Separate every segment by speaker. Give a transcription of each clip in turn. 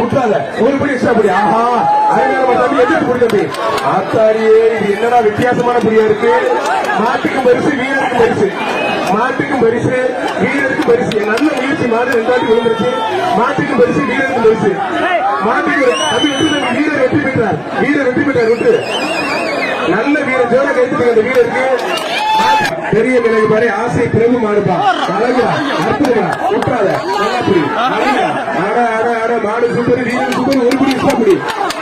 Speaker 1: விட்டுறாத. ஒரு படி எக்ஸ்ட்ரா படி ஆஹா. அதனால தம்பி எதிர்த்து படி தம்பி. ஆத்தாரியே இது என்னடா வித்தியாசமான புரியா இருக்கு? மாட்டுக்கு பரிசு வீரருக்கு பரிசு. மாட்டுக்கும் பரிசு வீரருக்கும் பரிசு. நல்ல முயற்சி மாடு ரெண்டாவது விழுந்துருச்சு. மாட்டுக்கும் பரிசு வீரருக்கும் பரிசு. மாட்டுக்கு அது விட்டு வீரர் வெற்றி பெற்றார். வீரர் வெற்றி பெற்றார் விட்டு. நல்ல வீரர். ஜோர கைத்துக்கு அந்த வீரருக்கு. பெரிய நிலைக்கு பாரு. ஆசை பிரபு மாடுப்பா அழகா அற்புதமா. விட்டுறாத. நல்லா புரியும் அழகா மாடு சூப்பர் வீரன் சூப்பர் ஒரு குடி இஷ்டா புடி.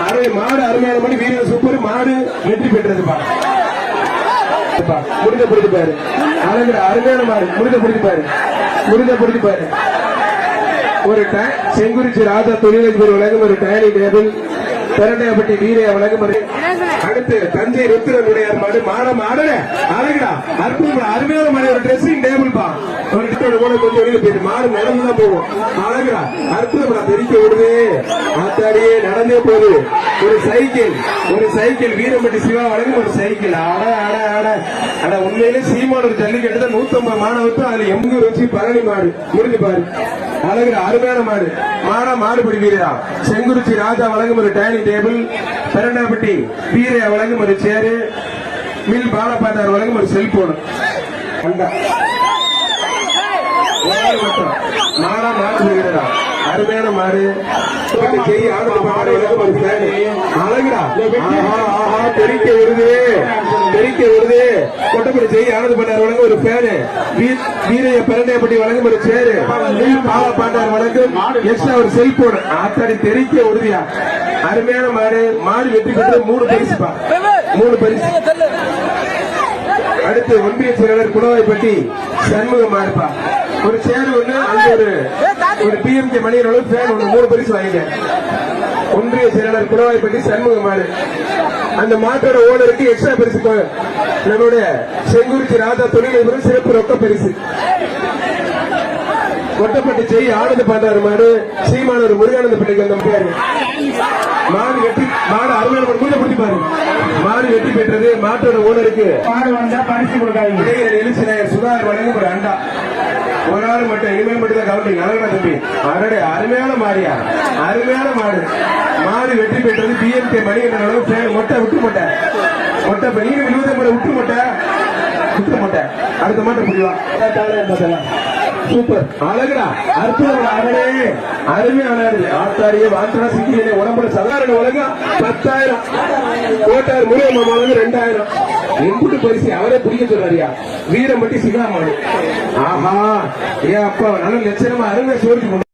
Speaker 1: அரை மாடு அருமையான மணி வீரன் சூப்பர் மாடு வெற்றி பெற்றதுப்பா முடிந்த முடிஞ்ச பாரு. அழகுற அருமையான மாடு. முடிந்த பொறுத்து பாரு. முடிந்த பொறுத்து பாரு. ஒரு செங்குறிச்சி ராஜா தொழிலதிபர் உலகம் ஒரு டைனிங் டேபிள். பெரண்டையப்பட்டி வீரைய ஒரு அடுத்து தஞ்சை ருத்திரனுடைய மாடு மாட மாடு அழகுடா. அற்புதம். அருமையான மாடு ஒரு ட்ரெஸ்ஸிங் டேபிள் பா. ஒரு கிட்ட கூட கொஞ்சம் வெளியில போயிட்டு மாடு நடந்து தான் போகும். அழகுடா. அற்புதம். தெரிக்க விடுது ஆத்தாடியே நடந்தே போகுது. ஒரு சைக்கிள். ஒரு சைக்கிள். வீரம்பட்டி சிவா வழங்கும் ஒரு சைக்கிள். அட அட அட. அட உண்மையிலே சீமான் ஒரு ஜல்லிக்கட்டு தான். நூத்தம்பது மாணவர்கள் அதுல எம்கூர் வச்சு பழனி மாடு. முடிஞ்சு பாரு. அழகுற அருமையான மாடு. மாடா மாடுபடி வீரா செங்குறிச்சி ராஜா வழங்கும் ஒரு டைனிங் டேபிள் பெரண்டாப்பட்டி வீரையா வழங்கும் ஒரு சேரு மில் பாலப்பாட்டார் வழங்கும் ஒரு செல்போன் மாடா மாடு அருமையான மாடு மாடு வழங்கும் ஒரு அழகுடா. ஆஹா ஆஹா தெரிக்க வருது. தெரிக்க வருது. கொட்டப்படி செய்ய ஆனந்த பண்ணார் வழங்கும் ஒரு பேரு வீரைய பெரண்டையப்பட்டி வழங்கும் ஒரு சேரு பாலா பாண்டார் வழங்கும் எக்ஸ்ட்ரா ஒரு செல்போன் ஆத்தாடி தெரிக்க உறுதியா அருமையான மாடு. மாடு வெற்றி பெற்று மூணு பரிசுப்பா மூணு பரிசு அடுத்து ஒன்றிய செயலாளர் குணவாய்ப்பட்டி சண்முகம் மாடுப்பா. ஒரு சேர் ஒண்ணு அங்க ஒரு ஒரு பிஎம்கே மணியர் அளவு ஃபேன் ஒண்ணு. மூணு பரிசு வாங்கிட்டேன் ஒன்றிய செயலாளர் குணவாய்ப்பட்டி சண்முகம் மாடு. அந்த மாட்டோட ஓனருக்கு எக்ஸ்ட்ரா பரிசு நம்மளுடைய செங்குறிச்சி ராஜா தொழிலதிபர் சிறப்பு ரொக்க பரிசு. கொட்டப்பட்டு செய் ஆனந்த பாண்டாரு மாடு சீமானூர் முருகானந்த பிள்ளைக்கு அந்த பேரு. மாடு வெற்றி மாடு அருமையான மாடு கூட பிடிச்சி பாரு. மாடு வெற்றி பெற்றது மாட்டோட ஓனருக்கு.
Speaker 2: மாடு வந்தா பரிசு கொடுக்காதீங்க.
Speaker 1: இடையில எழுச்சி நாயர் சுதாகர் வழங்கும் ஒரு அண்டா. ஒரு ஆள் மட்டும் இனிமேல் மட்டும் தான் கவனிங்க அழகா தம்பி. அரடே அருமையான மாடியா? அருமையான மாடு. மாடு வெற்றி பெற்றது பிஎம்கே மணி என்ற அளவு ஃபே- மொட்டை விட்டு மொட்டை. மொட்டை நீங்க விழுவதை விட்டு மொட்டை. விட்டு மொட்டை. அடுத்த மாட்டை புரியுவா சூப்பர். அழகுடா. அற்புதம். அழகே அருமையான ஆத்தாரியே வாந்தரா சிக்கியே உடம்புல சாதாரண உலகம். பத்தாயிரம். கோட்டார் முருகன் உலகம் ரெண்டாயிரம். எம்புட்டு பரிசு அவரே பிடிக்க சொல்றாரியா? வீரம்பட்டி சிகாமாடு ஆஹா. ஏன் அப்பா நல்ல லட்சணமா அருமை சோர்த்து